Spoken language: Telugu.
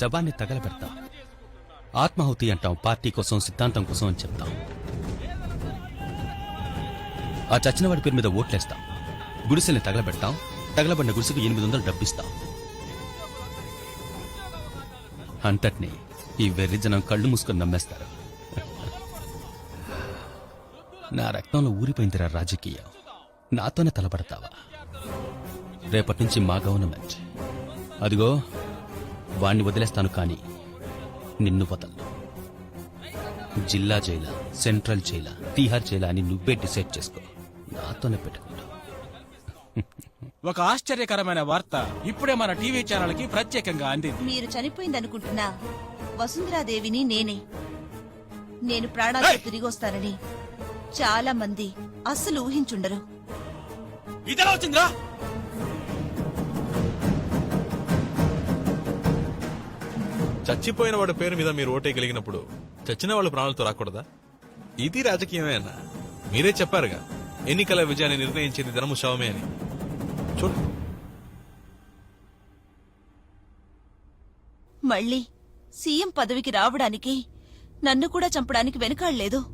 శవాన్ని తగలబెడతాం. ఆత్మాహుతి అంటాం పార్టీ కోసం సిద్ధాంతం కోసం అని చెప్తాం. ఆ చచ్చినవాడి పేరు మీద ఓట్లేస్తాం. గుడిసెల్ని తగలబెడతాం. తగలబడిన గుడిసెకు ఎనిమిది వందలు డబ్బిస్తాం. అంతటిని ఈ వెర్రి జనం కళ్ళు మూసుకొని నమ్మేస్తారు. నా రక్తంలో ఊరిపోయిందిరా రాజకీయం. నాతోనే తలపడతావా? రేపటి నుంచి మా గవర్నమెంట్ అదిగో వాణ్ణి వదిలేస్తాను కానీ నిన్ను వదలను. జిల్లా జైలా సెంట్రల్ జైలా తీహార్ జైలా అని నువ్వే డిసైడ్ చేసుకో. నాతోనే పెట్టుకుంటావు. ఒక ఆశ్చర్యకరమైన వార్త ఇప్పుడే మన టీవీ ఛానల్కి ప్రత్యేకంగా అందింది. మీరు చనిపోయిందనుకుంటున్న. వసుంధరాదేవిని నేనే. నేను ప్రాణాలతో తిరిగి వస్తానని చాలా మంది అస్సలు ఊహించుండరు. ఇదెలా వచ్చిందిరా? చచ్చిపోయిన వాడి పేరు మీద మీరు ఓటేయగలిగినప్పుడు చచ్చిన వాళ్ళ ప్రాణాలతో రాకూడదా? ఇది రాజకీయమే అన్న మీరే చెప్పారుగా ఎన్నికల విజయాన్ని నిర్ణయించేది ధనము శవమే అని. చూడు. మళ్ళీ సీఎం పదవికి రావడానికి నన్ను కూడా చంపడానికి వెనకాడలేదు.